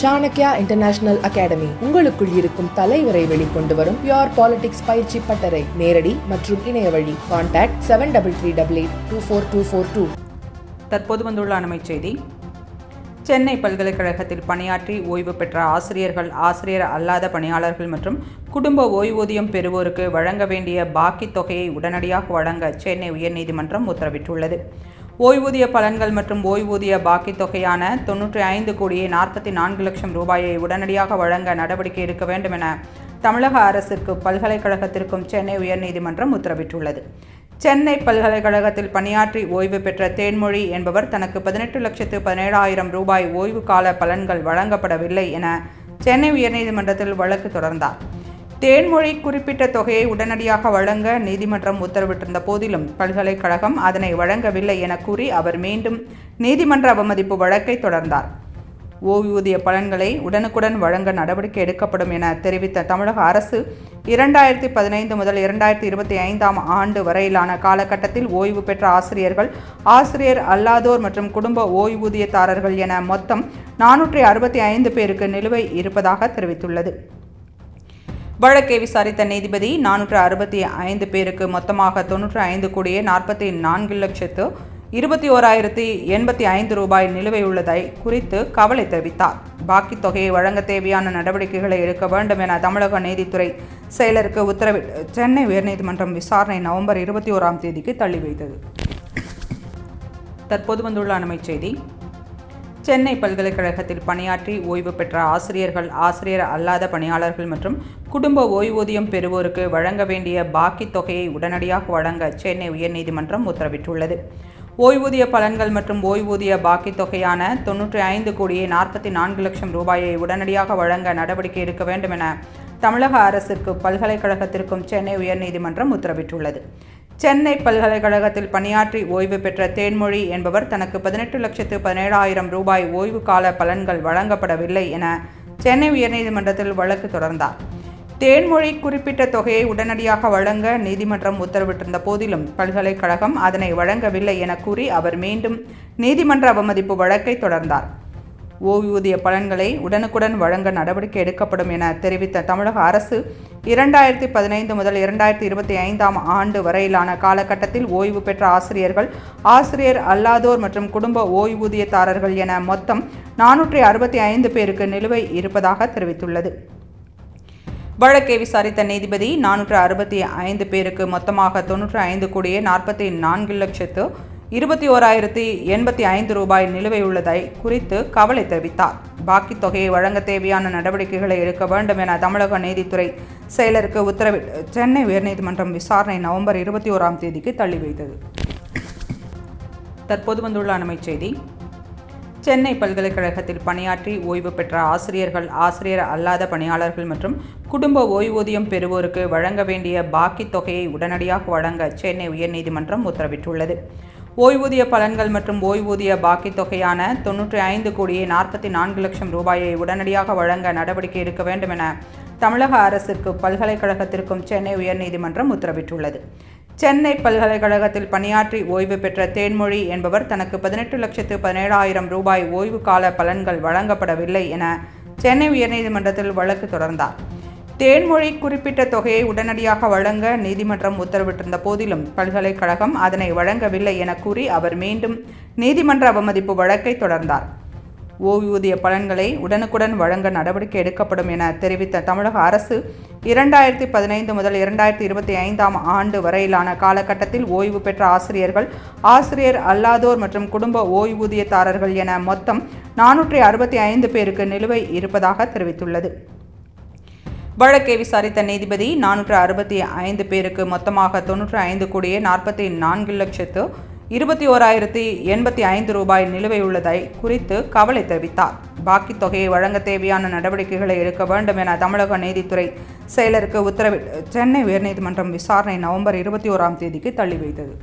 Chanakya international academy உங்களுக்குள் இருக்கும் தலைவரை வெளிக்கொண்டு வரும் பியோர் பாலிடிக்ஸ் பயிற்சி பட்டறை. நேரடி மற்றும் இணைய வழி. Contact seven double three double eight two four two four two தற்போது வந்துள்ள அண்மைச் செய்தி. சென்னை பல்கலைக்கழகத்தில் பணியாற்றி ஓய்வு பெற்ற ஆசிரியர்கள் ஆசிரியர் அல்லாத பணியாளர்கள் மற்றும் குடும்ப ஓய்வூதியம் பெறுவோருக்கு வழங்க வேண்டிய பாக்கி தொகையை உடனடியாக வழங்க சென்னை உயர்நீதிமன்றம் உத்தரவிட்டுள்ளது. ஓய்வூதிய பலன்கள் மற்றும் ஓய்வூதிய பாக்கி தொகையான தொன்னூற்றி ஐந்து கோடியே நாற்பத்தி நான்கு லட்சம் ரூபாயை உடனடியாக வழங்க நடவடிக்கை எடுக்க வேண்டும் என தமிழக அரசிற்கு பல்கலைக்கழகத்திற்கும் சென்னை உயர்நீதிமன்றம் உத்தரவிட்டுள்ளது. சென்னை பல்கலைக்கழகத்தில் பணியாற்றி ஓய்வு பெற்ற தேன்மொழி என்பவர் தனக்கு பதினெட்டு லட்சத்து பதினேழாயிரம் ரூபாய் ஓய்வு கால பலன்கள் வழங்கப்படவில்லை என சென்னை உயர்நீதிமன்றத்தில் வழக்கு தொடர்ந்தார். தேன்மொழி குறிப்பிட்ட தொகையை உடனடியாக வழங்க நீதிமன்றம் உத்தரவிட்டிருந்த போதிலும் பல்கலைக்கழகம் அதனை வழங்கவில்லை என கூறி அவர் மீண்டும் நீதிமன்ற அவமதிப்பு வழக்கை தொடர்ந்தார். ஓய்வூதிய பலன்களை உடனுக்குடன் வழங்க நடவடிக்கை எடுக்கப்படும் என தெரிவித்த தமிழக அரசு இரண்டாயிரத்தி பதினைந்து முதல் இரண்டாயிரத்தி இருபத்தி ஐந்தாம் ஆண்டு வரையிலான காலகட்டத்தில் ஓய்வு பெற்ற ஆசிரியர்கள் ஆசிரியர் அல்லாதோர் மற்றும் குடும்ப ஓய்வூதியதாரர்கள் என மொத்தம் நானூற்றி அறுபத்தி ஐந்து பேருக்கு நிலுவை இருப்பதாக தெரிவித்துள்ளது. வழக்கை விசாரித்த நீதிபதி நானூற்று அறுபத்தி ஐந்து பேருக்கு மொத்தமாக தொன்னூற்று ஐந்து கோடியே நாற்பத்தி நான்கு லட்சத்து இருபத்தி ஓராயிரத்தி எண்பத்தி ஐந்து ரூபாய் நிலுவை உள்ளதை குறித்து கவலை தெரிவித்தார். பாக்கி தொகையை வழங்க தேவையான நடவடிக்கைகளை எடுக்க வேண்டும் என தமிழக நீதித்துறை செயலருக்கு உத்தரவிட்டு சென்னை உயர்நீதிமன்றம் விசாரணை நவம்பர் இருபத்தி ஓராம் தேதிக்கு தள்ளி வைத்தது. தற்போது வந்துள்ள அண்மைச் செய்தி. சென்னை பல்கலைக்கழகத்தில் பணியாற்றி ஓய்வு பெற்ற ஆசிரியர்கள் ஆசிரியர் அல்லாத பணியாளர்கள் மற்றும் குடும்ப ஓய்வூதியம் பெறுவோருக்கு வழங்க வேண்டிய பாக்கி தொகையை உடனடியாக வழங்க சென்னை உயர்நீதிமன்றம் உத்தரவிட்டுள்ளது. ஓய்வூதிய பலன்கள் மற்றும் ஓய்வூதிய பாக்கி தொகையான தொன்னூற்றி ஐந்து கோடியே நாற்பத்தி நான்கு லட்சம் ரூபாயை உடனடியாக வழங்க நடவடிக்கை எடுக்க வேண்டும் என தமிழக அரசிற்கு பல்கலைக்கழகத்திற்கும் சென்னை உயர்நீதிமன்றம் உத்தரவிட்டுள்ளது. சென்னை பல்கலைக்கழகத்தில் பணியாற்றி ஓய்வு பெற்ற தேன்மொழி என்பவர் தனக்கு பதினெட்டு லட்சத்து பதினேழாயிரம் ரூபாய் ஓய்வு கால பலன்கள் வழங்கப்படவில்லை என சென்னை உயர்நீதிமன்றத்தில் வழக்கு தொடர்ந்தார். தேன்மொழி குறிப்பிட்ட தொகையை உடனடியாக வழங்க நீதிமன்றம் உத்தரவிட்டிருந்த போதிலும் பல்கலைக்கழகம் அதனை வழங்கவில்லை என கூறி அவர் மீண்டும் நீதிமன்ற அவமதிப்பு வழக்கை தொடர்ந்தார். ஓய்வூதிய பலன்களை உடனுக்குடன் வழங்க நடவடிக்கை எடுக்கப்படும் என தெரிவித்த தமிழக அரசு இரண்டாயிரத்தி பதினைந்து முதல் இரண்டாயிரத்தி இருபத்தி ஐந்தாம் ஆண்டு வரையிலான காலகட்டத்தில் ஓய்வு பெற்ற ஆசிரியர்கள் ஆசிரியர் அல்லாதோர் மற்றும் குடும்ப ஓய்வூதியதாரர்கள் என மொத்தம் நானூற்றி அறுபத்தி ஐந்து பேருக்கு நிலுவை இருப்பதாக தெரிவித்துள்ளது. வழக்கை விசாரித்த நீதிபதி நானூற்று அறுபத்தி ஐந்து பேருக்கு மொத்தமாக தொன்னூற்று ஐந்து கோடியே நாற்பத்தி நான்கு லட்சத்து இருபத்தி ஓராயிரத்தி எண்பத்தி ஐந்து ரூபாய் நிலுவை உள்ளதை குறித்து கவலை தெரிவித்தார். பாக்கி தொகையை வழங்க தேவையான நடவடிக்கைகளை எடுக்க வேண்டும் என தமிழக நீதித்துறை செயலருக்கு உத்தரவிட்டு சென்னை உயர்நீதிமன்றம் விசாரணை நவம்பர் இருபத்தி ஓராம் தேதிக்கு தள்ளி வைத்தது. தற்போது வந்துள்ள அண்மைச் செய்தி. சென்னை பல்கலைக்கழகத்தில் பணியாற்றி ஓய்வு பெற்ற ஆசிரியர்கள் ஆசிரியர் அல்லாத பணியாளர்கள் மற்றும் குடும்ப ஓய்வூதியம் பெறுவோருக்கு வழங்க வேண்டிய பாக்கி தொகையை உடனடியாக வழங்க சென்னை உயர்நீதிமன்றம் உத்தரவிட்டுள்ளது. ஓய்வூதிய பலன்கள் மற்றும் ஓய்வூதிய பாக்கி தொகையான தொன்னூற்றி ஐந்து கோடியே நாற்பத்தி நான்கு லட்சம் ரூபாயை உடனடியாக வழங்க நடவடிக்கை எடுக்க வேண்டும் என தமிழக அரசிற்கு பல்கலைக்கழகத்திற்கும் சென்னை உயர்நீதிமன்றம் உத்தரவிட்டுள்ளது. சென்னை பல்கலைக்கழகத்தில் பணியாற்றி ஓய்வு பெற்ற தேன்மொழி என்பவர் தனக்கு பதினெட்டு லட்சத்து பதினேழாயிரம் ரூபாய் ஓய்வு கால பலன்கள் வழங்கப்படவில்லை என சென்னை உயர்நீதிமன்றத்தில் வழக்கு தொடர்ந்தார். தேன்மொழி குறிப்பிட்ட தொகையை உடனடியாக வழங்க நீதிமன்றம் உத்தரவிட்டிருந்த போதிலும் பல்கலைக்கழகம் அதனை வழங்கவில்லை என கூறி அவர் மீண்டும் நீதிமன்ற அவமதிப்பு வழக்கை தொடர்ந்தார். ஓய்வூதிய பலன்களை உடனுக்குடன் வழங்க நடவடிக்கை எடுக்கப்படும் என தெரிவித்த தமிழக அரசு இரண்டாயிரத்தி பதினைந்து முதல் இரண்டாயிரத்தி இருபத்தி ஐந்தாம் ஆண்டு வரையிலான காலகட்டத்தில் ஓய்வு பெற்ற ஆசிரியர்கள் ஆசிரியர் அல்லாதோர் மற்றும் குடும்ப ஓய்வூதியதாரர்கள் என மொத்தம் நானூற்றி அறுபத்தி ஐந்து பேருக்கு நிலுவை இருப்பதாக தெரிவித்துள்ளது. வழக்கை விசாரித்த நீதிபதி நானூற்று அறுபத்தி ஐந்து பேருக்கு மொத்தமாக தொன்னூற்று ஐந்து கோடியே நாற்பத்தி நான்கு லட்சத்து இருபத்தி ஓராயிரத்தி எண்பத்தி ஐந்து ரூபாய் நிலுவை உள்ளதை குறித்து கவலை தெரிவித்தார். பாக்கி தொகையை வழங்க தேவையான நடவடிக்கைகளை எடுக்க வேண்டும் என தமிழக நீதித்துறை செயலருக்கு உத்தரவிட்டு சென்னை உயர்நீதிமன்றம் விசாரணை நவம்பர் இருபத்தி ஓராம் தேதிக்கு தள்ளி வைத்தது.